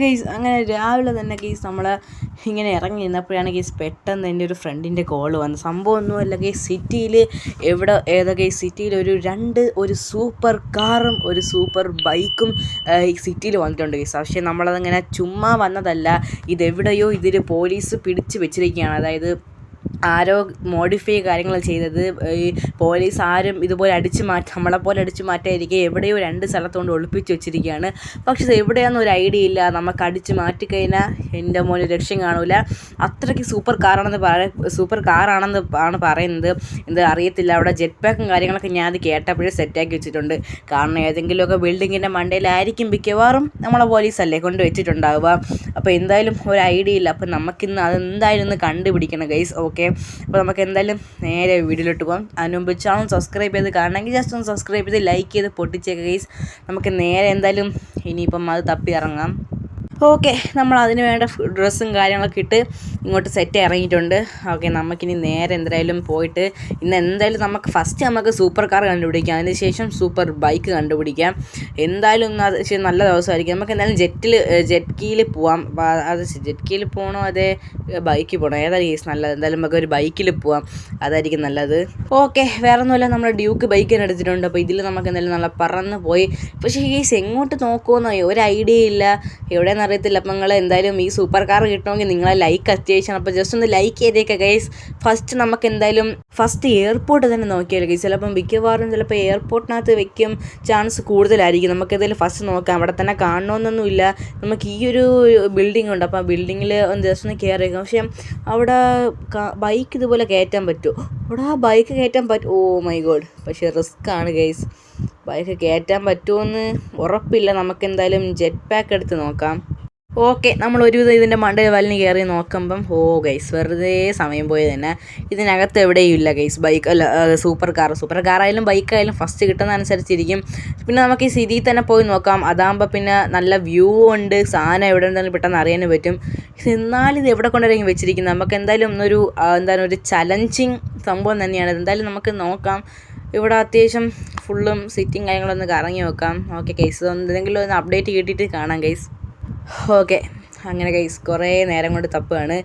Guys അങ്ങനെ രാവിലെ തന്നെ ഗെയ്സ് നമ്മൾ ഇങ്ങനെ ഇറങ്ങി നിന്നപ്പോഴാണ് ഗെയ്സ് പെട്ടെന്ന് എന്റെ ഒരു ഫ്രണ്ടിന്റെ കോൾ വന്നത്. സംഭവം ഒന്നുമല്ല ഗെയ്സ് സിറ്റിയിൽ എവിടെ ഏതാ ഗെയ്സ് സിറ്റിയിൽ ഒരു രണ്ട് ഒരു സൂപ്പർ കാറും ഒരു സൂപ്പർ ബൈക്കും ഈ സിറ്റിയിൽ വന്നിട്ടുണ്ട് ഗെയ്സ് പക്ഷേ നമ്മളതങ്ങനെ ചുമ്മാ വന്നതല്ല. ഇതെവിടെയോ ഇതിൽ പോലീസ് പിടിച്ച് വെച്ചിരിക്കുകയാണ്. അതായത് ആരോ മോഡിഫൈ കാര്യങ്ങൾ ചെയ്തത്. ഈ പോലീസ് ആരും ഇതുപോലെ അടിച്ചു മാറ്റി നമ്മളെപ്പോലെ അടിച്ചു മാറ്റാതിരിക്കുക എവിടെയോ രണ്ട് സ്ഥലത്തുകൊണ്ട് ഒളിപ്പിച്ച് വെച്ചിരിക്കുകയാണ് പക്ഷേ എവിടെയാണെന്ന് ഒരു ഐഡിയ ഇല്ല. നമുക്ക് അടിച്ചു മാറ്റിക്കഴിഞ്ഞാൽ എന്റെ മോനെ ലക്ഷ്യം കാണൂല. അത്രയ്ക്ക് സൂപ്പർ കാറാണെന്ന് പറ സൂപ്പർ കാറാണെന്ന് ആണ് പറയുന്നത്. എന്ത് അറിയത്തില്ല. അവിടെ ജെറ്റ് പാക്കും കാര്യങ്ങളൊക്കെ ഞാൻ അത് കേട്ടപ്പോഴേ സെറ്റാക്കി വെച്ചിട്ടുണ്ട്. കാരണം ഏതെങ്കിലുമൊക്കെ ബിൽഡിങ്ങിന്റെ മണ്ടയിലായിരിക്കും മിക്കവാറും നമ്മളെ പോലീസല്ലേ കൊണ്ട് വെച്ചിട്ടുണ്ടാവുക. അപ്പോൾ എന്തായാലും ഒരു ഐഡിയ ഇല്ല. അപ്പോൾ നമുക്കിന്ന് അതെന്തായാലും ഒന്ന് കണ്ടുപിടിക്കണം ഗൈസ് ഓക്കെ? അപ്പോൾ നമുക്ക് എന്തായാലും നേരെ വീഡിയോയിലോട്ട് പോകാം അതിന് മുമ്പ് ചാനൽ സബ്സ്ക്രൈബ് ചെയ്ത് കാണണമെങ്കിൽ ജസ്റ്റ് ഒന്ന് സബ്സ്ക്രൈബ് ചെയ്ത് ലൈക്ക് ചെയ്ത് പൊട്ടിച്ചേക്കുക ഗൈസ് നമുക്ക് നേരെ എന്തായാലും ഇനിയിപ്പം അത് തപ്പി ഇറങ്ങാം ഓക്കെ നമ്മൾ അതിന് വേണ്ട ഡ്രസ്സും കാര്യങ്ങളൊക്കെ ഇട്ട് ഇങ്ങോട്ട് സെറ്റ് ഇറങ്ങിയിട്ടുണ്ട്. ഓക്കെ നമുക്കിനി നേരെ എന്തായാലും പോയിട്ട് ഇന്ന് എന്തായാലും നമുക്ക് ഫസ്റ്റ് നമുക്ക് സൂപ്പർ കാർ കണ്ടുപിടിക്കാം. അതിനുശേഷം സൂപ്പർ ബൈക്ക് കണ്ടുപിടിക്കാം. എന്തായാലും നല്ല ദിവസമായിരിക്കും. നമുക്ക് എന്തായാലും ജെറ്റിൽ ജെറ്റ് കീയിൽ പോവാം. അത് ജെറ്റ് കീയിൽ പോകണോ അതേ ബൈക്കിൽ പോകണോ ഏതായാലും കേസ് നല്ലത്. എന്തായാലും നമുക്ക് ഒരു ബൈക്കിൽ പോവാം. അതായിരിക്കും നല്ലത്. ഓക്കെ വേറെ ഒന്നുമില്ല നമ്മുടെ ഡ്യൂക്ക് ബൈക്ക് തന്നെ എടുത്തിട്ടുണ്ട്. അപ്പോൾ ഇതിൽ നമുക്ക് എന്തായാലും നല്ല പറന്ന് പോയി. പക്ഷേ കേസ് എങ്ങോട്ട് നോക്കുമെന്നോ ഒരു ഐഡിയ ഇല്ല. എവിടെയെന്ന് അറിയത്തില്ല. അപ്പം നിങ്ങൾ എന്തായാലും ഈ സൂപ്പർ കാർ കിട്ടണമെങ്കിൽ നിങ്ങളെ ലൈക്ക് അത്യാവശ്യമാണ്. അപ്പോൾ ജസ്റ്റ് ഒന്ന് ലൈക്ക് ചെയ്തേക്കുക ഗൈസ് ഫസ്റ്റ് നമുക്ക് എന്തായാലും ഫസ്റ്റ് എയർപോർട്ട് തന്നെ നോക്കിയാൽ ഗൈസ് ചിലപ്പം മിക്കവാറും ചിലപ്പോൾ എയർപോർട്ടിനകത്ത് വെക്കും ചാൻസ് കൂടുതലായിരിക്കും. നമുക്ക് എന്തായാലും ഫസ്റ്റ് നോക്കാം. അവിടെ തന്നെ കാണണമെന്നൊന്നുമില്ല നമുക്ക് ഈ ഒരു ബിൽഡിംഗ് ഉണ്ട്. അപ്പോൾ ആ ബിൽഡിങ്ങിൽ ഒന്ന് ജസ്റ്റ് ഒന്ന് കയറി പക്ഷേ അവിടെ ബൈക്ക് ഇതുപോലെ കയറ്റാൻ പറ്റുമോ അവിടെ ആ ബൈക്ക് കയറ്റാൻ പറ്റും ഓ മൈ ഗോഡ് പക്ഷേ റിസ്ക് ആണ് ഗൈസ് ബൈക്ക് കയറ്റാൻ പറ്റുമോ എന്ന് ഉറപ്പില്ല. നമുക്ക് എന്തായാലും ജെറ്റ് പാക്ക് എടുത്ത് നോക്കാം. ഓക്കെ നമ്മൾ ഒരുവിധം ഇതിന്റെ മണ്ടയിൽ വലിഞ്ഞ് കയറി നോക്കുമ്പം ഓ ഗൈസ് വെറുതെ സമയം പോയത് തന്നെ. ഇതിനകത്ത് എവിടെയും ഇല്ല ഗൈസ് ബൈക്ക് അല്ല സൂപ്പർ കാർ സൂപ്പർ കാറായാലും ബൈക്കായാലും ഫസ്റ്റ് കിട്ടുന്ന അനുസരിച്ചിരിക്കും പിന്നെ നമുക്ക് ഈ സിറ്റിയിൽ തന്നെ പോയി നോക്കാം. അതാകുമ്പോൾ പിന്നെ നല്ല വ്യൂ ഉണ്ട് സാധനം എവിടെ ഉണ്ടെങ്കിലും പെട്ടെന്ന് അറിയാനും പറ്റും. എന്നാലും ഇത് എവിടെ കൊണ്ടിറങ്ങി വെച്ചിരിക്കുന്നത് നമുക്ക് എന്തായാലും ഒന്നൊരു എന്താണ് ഒരു ചലഞ്ചിങ് സംഭവം തന്നെയാണ്. എന്തായാലും നമുക്ക് നോക്കാം. ഇവിടെ അത്യാവശ്യം ഫുള്ളും സിറ്റിങ് കാര്യങ്ങളൊന്ന് കറങ്ങി നോക്കാം. ഓക്കെ കേസ് എന്തെങ്കിലും ഒന്ന് അപ്ഡേറ്റ് കിട്ടിയിട്ട് കാണാം ഗൈസ് ഓക്കെ. അങ്ങനെ കൈസ് കുറേ നേരം കൊണ്ട് തപ്പുകയാണ്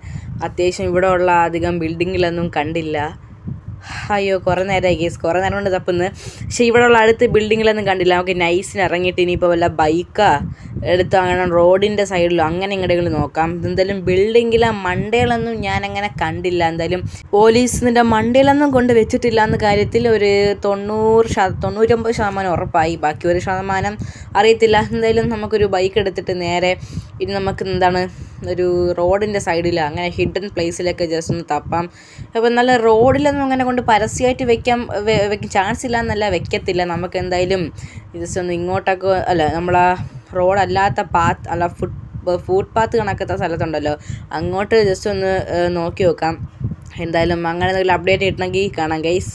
അത്യാവശ്യം ഇവിടെ ഉള്ള അധികം ബിൽഡിങ്ങിലൊന്നും കണ്ടില്ല. അയ്യോ കുറേ നേരമായി കേസ് കുറേ നേരം കൊണ്ട് തപ്പുന്നു. പക്ഷേ ഉള്ള അടുത്ത് ബിൽഡിങ്ങിലൊന്നും കണ്ടില്ല. നമുക്ക് നൈസിന് ഇറങ്ങിയിട്ട് ഇനിയിപ്പോൾ വല്ല ബൈക്കാ എടുത്ത് അങ്ങനെ റോഡിന്റെ സൈഡിലോ അങ്ങനെ ഇങ്ങോട്ടെങ്കിലും നോക്കാം. എന്തായാലും ബിൽഡിങ്ങിലെ മണ്ടയിലൊന്നും ഞാൻ അങ്ങനെ കണ്ടില്ല. എന്തായാലും പോലീസിന്റെ മണ്ടയിലൊന്നും കൊണ്ട് വെച്ചിട്ടില്ല എന്ന കാര്യത്തിൽ ഒരു തൊണ്ണൂറ് ശത തൊണ്ണൂറ്റൊമ്പത് ശതമാനം ഉറപ്പായി. ബാക്കി ഒരു ശതമാനം അറിയത്തില്ല. എന്തായാലും നമുക്കൊരു ബൈക്ക് എടുത്തിട്ട് നേരെ ഇനി നമുക്ക് എന്താണ് ഒരു റോഡിന്റെ സൈഡിൽ അങ്ങനെ ഹിഡൻ പ്ലേസിലൊക്കെ ജസ്റ്റ് ഒന്ന് തപ്പാം. അപ്പോൾ നല്ല റോഡിലൊന്നും അങ്ങനെ കൊണ്ട് പരസ്യമായിട്ട് വെക്കാൻ ചാൻസ് ഇല്ല എന്നല്ല വെക്കത്തില്ല. നമുക്ക് എന്തായാലും ജസ്റ്റ് ഒന്ന് ഇങ്ങോട്ടൊക്കെ അല്ല നമ്മളാ റോഡല്ലാത്ത പാത്ത് അല്ല ഫുട് ഫുട് പാത്ത് കണക്കത്തെ സ്ഥലത്തുണ്ടല്ലോ. അങ്ങോട്ട് ജസ്റ്റ് ഒന്ന് നോക്കി നോക്കാം. എന്തായാലും അങ്ങനെ എന്തെങ്കിലും അപ്ഡേറ്റ് കിട്ടണമെങ്കിൽ കാണാം ഗൈസ്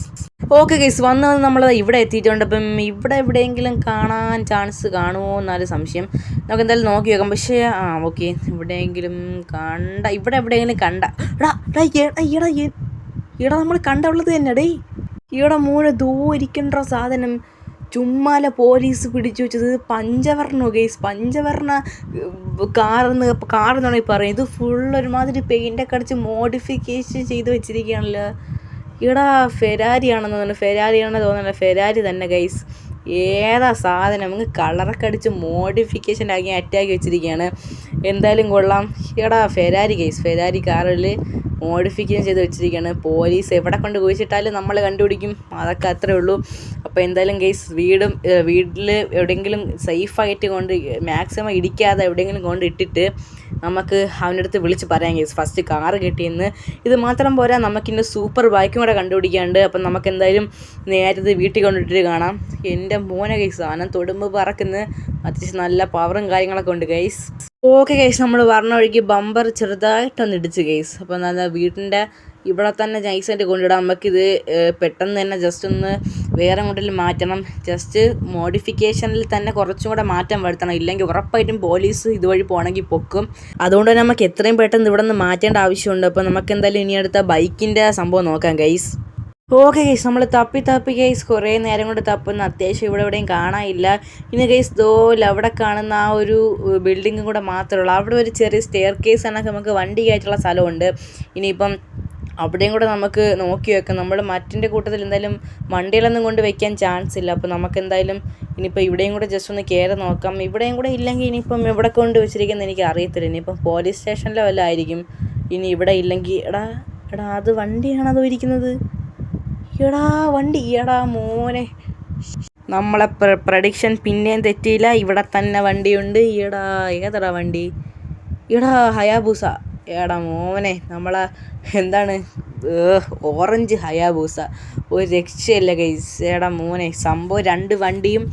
ഓക്കെ ഗൈസ് വന്ന് വന്ന് നമ്മൾ ഇവിടെ എത്തിയിട്ടുണ്ട്. അപ്പം ഇവിടെ എവിടെയെങ്കിലും കാണാൻ ചാൻസ് കാണുമോ എന്നൊരു സംശയം. നമുക്ക് എന്തായാലും നോക്കി വെക്കാം പക്ഷേ ആ ഓക്കെ എവിടെയെങ്കിലും കണ്ട ഇവിടെ എവിടെയെങ്കിലും കണ്ട. എടാ എടാ എടാ നമ്മൾ കണ്ടുള്ളത് തന്നെ ഡേ ഇവിടെ മൂന്ന് ദൂരിക്കണ്ട സാധനം. ചുമ്മാല പോലീസ് പിടിച്ചു വെച്ചത് പഞ്ചവർണോ ഗെയ്സ് പഞ്ചവർണ കാറെന്ന് കാറെന്നാണ് ഈ പറയുന്നത്? ഇത് ഫുൾ ഒരുമാതിരി പെയിന്റൊക്കെ അടിച്ച് മോഡിഫിക്കേഷൻ ചെയ്ത് വെച്ചിരിക്കുകയാണല്ലോ. ഇവിടെ ഫെരാരി ആണെന്ന് തോന്നുന്നു. ഫെരാരി ആണെന്ന് തോന്നുന്നില്ല ഫെരാരി തന്നെ ഗൈസ്. ഏതാ സാധനം? നമുക്ക് കളറൊക്കെ അടിച്ച് മോഡിഫിക്കേഷൻ ആക്കി അറ്റാക്കി വെച്ചിരിക്കുകയാണ്. എന്തായാലും കൊള്ളാം. എടാ ഫെരാരി ഗൈസ്. ഫെരാരി കാറിൽ മോഡിഫിക്കേഷൻ ചെയ്ത് വെച്ചിരിക്കുകയാണ്. പോലീസ് എവിടെ കൊണ്ട് കുഴിച്ചിട്ടാലും നമ്മൾ കണ്ടുപിടിക്കും. അതൊക്കെ അത്രേ ഉള്ളൂ. അപ്പോൾ എന്തായാലും കേസ് വീടും വീട്ടിൽ എവിടെയെങ്കിലും സേഫായിട്ട് കൊണ്ട് മാക്സിമം ഇടിക്കാതെ എവിടെയെങ്കിലും കൊണ്ട് ഇട്ടിട്ട് നമുക്ക് അവന്റെ അടുത്ത് വിളിച്ച് പറയാം കേസ് ഫസ്റ്റ് കാറ് കിട്ടിയെന്ന്. ഇത് മാത്രം പോരാ നമുക്കിന്റെ സൂപ്പർ ബൈക്കും കൂടെ കണ്ടുപിടിക്കാണ്ട് അപ്പം നമുക്ക് എന്തായാലും നേരത്തെ വീട്ടിൽ കൊണ്ടിട്ടിട്ട് കാണാം. എന്റെ മോനെ കേസ് സാധനം തൊടുമ്പ് പറക്കുന്ന. അത്യാവശ്യം നല്ല പവറും കാര്യങ്ങളൊക്കെ ഉണ്ട് ഗൈസ് ഓക്കെ കേസ് നമ്മൾ പറഞ്ഞ വഴിക്ക് ബമ്പർ ചെറുതായിട്ടൊന്ന് ഇടിച്ച് കേസ് അപ്പോൾ നല്ല വീട്ടിന്റെ ഇവിടെ തന്നെ നൈസായിട്ട് കൊണ്ടിടാം. നമുക്കിത് പെട്ടെന്ന് തന്നെ ജസ്റ്റ് ഒന്ന് വേറെ എങ്ങോട്ടെങ്കിലും മാറ്റണം. ജസ്റ്റ് മോഡിഫിക്കേഷനിൽ തന്നെ കുറച്ചും കൂടെ മാറ്റം വരുത്തണം. ഇല്ലെങ്കിൽ ഉറപ്പായിട്ടും പോലീസ് ഇതുവഴി പോകണമെങ്കിൽ പൊക്കും. അതുകൊണ്ട് തന്നെ നമുക്ക് എത്രയും പെട്ടെന്ന് ഇവിടെ നിന്ന് മാറ്റേണ്ട ആവശ്യമുണ്ട്. അപ്പോൾ നമുക്ക് എന്തായാലും ഇനി അടുത്ത ബൈക്കിന്റെ സംഭവം നോക്കാം ഗൈസ് ഓക്കെ ഗൈസ് നമ്മൾ തപ്പി തപ്പി ഗൈസ് കുറേ നേരം കൊണ്ട് തപ്പുന്ന അത്യാവശ്യം ഇവിടെ എവിടെയും കാണാനില്ല. ഇനി ഗൈസ് ദോൽ അവിടെ കാണുന്ന ആ ഒരു ബിൽഡിങ്ങും കൂടെ മാത്രമേ ഉള്ളൂ. അവിടെ ഒരു ചെറിയ സ്റ്റെയർ കേസ് എന്നൊക്കെ നമുക്ക് വണ്ടി കയറ്റുള്ള സ്ഥലമുണ്ട്. ഇനിയിപ്പം അവിടെയും കൂടെ നമുക്ക് നോക്കി വെക്കാം. നമ്മൾ മറ്റിന്റെ കൂട്ടത്തിൽ എന്തായാലും വണ്ടികളൊന്നും കൊണ്ട് വെക്കാൻ ചാൻസ് ഇല്ല. അപ്പോൾ നമുക്ക് എന്തായാലും ഇനിയിപ്പോൾ ഇവിടെയും കൂടെ ജസ്റ്റ് ഒന്ന് കയറി നോക്കാം. ഇവിടെയും കൂടെ ഇല്ലെങ്കിൽ ഇനിയിപ്പം എവിടെ കൊണ്ട് വെച്ചിരിക്കുന്നത് എനിക്ക് അറിയത്തില്ല. ഇനിയിപ്പം പോലീസ് സ്റ്റേഷനിലോ വല്ലതായിരിക്കും ഇനി ഇവിടെ ഇല്ലെങ്കിൽ എടാ എടാ അത് വണ്ടിയാണോ ഇരിക്കുന്നത്? എടാ വണ്ടി. എടാ മോനെ. നമ്മളെ പ്രഡിക്ഷൻ പിന്നെയും തെറ്റിയില്ല. ഇവിടെ തന്നെ വണ്ടിയുണ്ട്. എടാ ഏതടാ വണ്ടി? എടാ ഹയാബൂസ. ഏടാ മോനെ നമ്മളെ എന്താണ്? Orange Hayabusa. ഒരു രക്ഷയില്ല ഗൈസ് ഏടാ മോനെ സംഭവം രണ്ട് വണ്ടിയും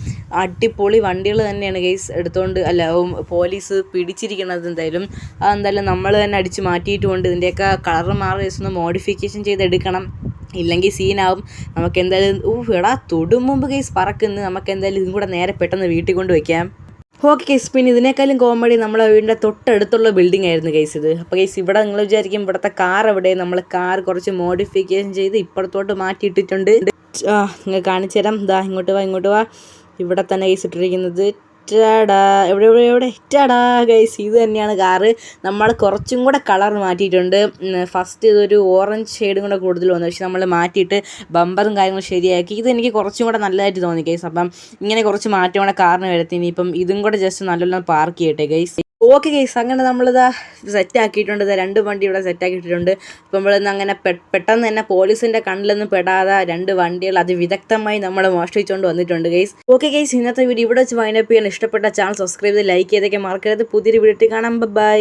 അടിപൊളി വണ്ടികൾ തന്നെയാണ് ഗൈസ് എടുത്തുകൊണ്ട് അല്ല പോലീസ് പിടിച്ചിരിക്കണത് എന്തായാലും. അതെന്തായാലും നമ്മൾ തന്നെ അടിച്ച് മാറ്റിയിട്ടുമുണ്ട് ഇതിന്റെയൊക്കെ കളർ മാറി ഒന്ന് മോഡിഫിക്കേഷൻ ചെയ്തെടുക്കണം. ഇല്ലെങ്കിൽ സീനാവും. നമുക്ക് എന്തായാലും ഊ എടാ തൊടും മുമ്പ് കേസ് പറക്കുന്നു. നമുക്ക് എന്തായാലും ഇതും കൂടെ നേരെ പെട്ടെന്ന് വീട്ടിൽ കൊണ്ട് വയ്ക്കാം ഓക്കെ കേസ്. പിന്നെ ഇതിനേക്കാളും കോമഡി നമ്മളെ വീടിന്റെ തൊട്ടടുത്തുള്ള ബിൽഡിംഗ് ആയിരുന്നു കേസ് ഇത്. അപ്പോൾ കേസ് ഇവിടെ നിങ്ങൾ വിചാരിക്കും ഇവിടുത്തെ കാർ എവിടെ? നമ്മൾ കാർ കുറച്ച് മോഡിഫിക്കേഷൻ ചെയ്ത് ഇപ്പുറത്തോട്ട് മാറ്റിയിട്ടിട്ടുണ്ട്. നിങ്ങൾ കാണിച്ചു തരാം. ഇതാ ഇങ്ങോട്ട് വാ ഇങ്ങോട്ട് വാ. ഇവിടെ തന്നെ കേസ് ഇട്ടിരിക്കുന്നത്. ടാടാ എവിടെ എവിടെ എവിടെ? ടാടാ ഗൈസ് ഇത് തന്നെയാണ് കാറ് നമ്മൾ കുറച്ചും കൂടെ കളർ മാറ്റിയിട്ടുണ്ട്. ഫസ്റ്റ് ഇതൊരു ഓറഞ്ച് ഷെയ്ഡും കൂടെ കൂടുതൽ വന്നു. പക്ഷെ നമ്മൾ മാറ്റിയിട്ട് ബമ്പറും കാര്യങ്ങളും ശരിയാക്കി. ഇത് എനിക്ക് കുറച്ചും കൂടെ നല്ലതായിട്ട് തോന്നി ഗൈസ് അപ്പം ഇങ്ങനെ കുറച്ച് മാറ്റം കൂടെ കാറിന് വരുത്തി ഇനിയിപ്പം ഇതും കൂടെ ജസ്റ്റ് നല്ലോണം പാർക്ക് ചെയ്യട്ടെ ഗൈസ് ഓക്കെ കേസ് അങ്ങനെ നമ്മളിതാ സെറ്റ് ആക്കിയിട്ടുണ്ട്. ഇതാ രണ്ട് വണ്ടി ഇവിടെ സെറ്റ് ആക്കിയിട്ടുണ്ട്. അപ്പം നമ്മളിന്ന് അങ്ങനെ പെട്ടെന്ന് തന്നെ പോലീസിന്റെ കണ്ണിലൊന്നും പെടാതെ രണ്ട് വണ്ടികൾ അതിവിദഗ്ധമായി നമ്മൾ മോഷ്ടിച്ചുകൊണ്ട് വന്നിട്ടുണ്ട് കേസ് ഓക്കെ കേസ് ഇന്നത്തെ വീഡിയോ ഇവിടെ വെച്ച് വൈൻഡപ്പ് ചെയ്യാൻ ഇഷ്ടപ്പെട്ട ചാനൽ സബ്സ്ക്രൈബ് ചെയ്ത് ലൈക്ക് ചെയ്തൊക്കെ. മറക്കരുത്. പുതിയൊരു വീഡിയോ കാണാം. ബൈ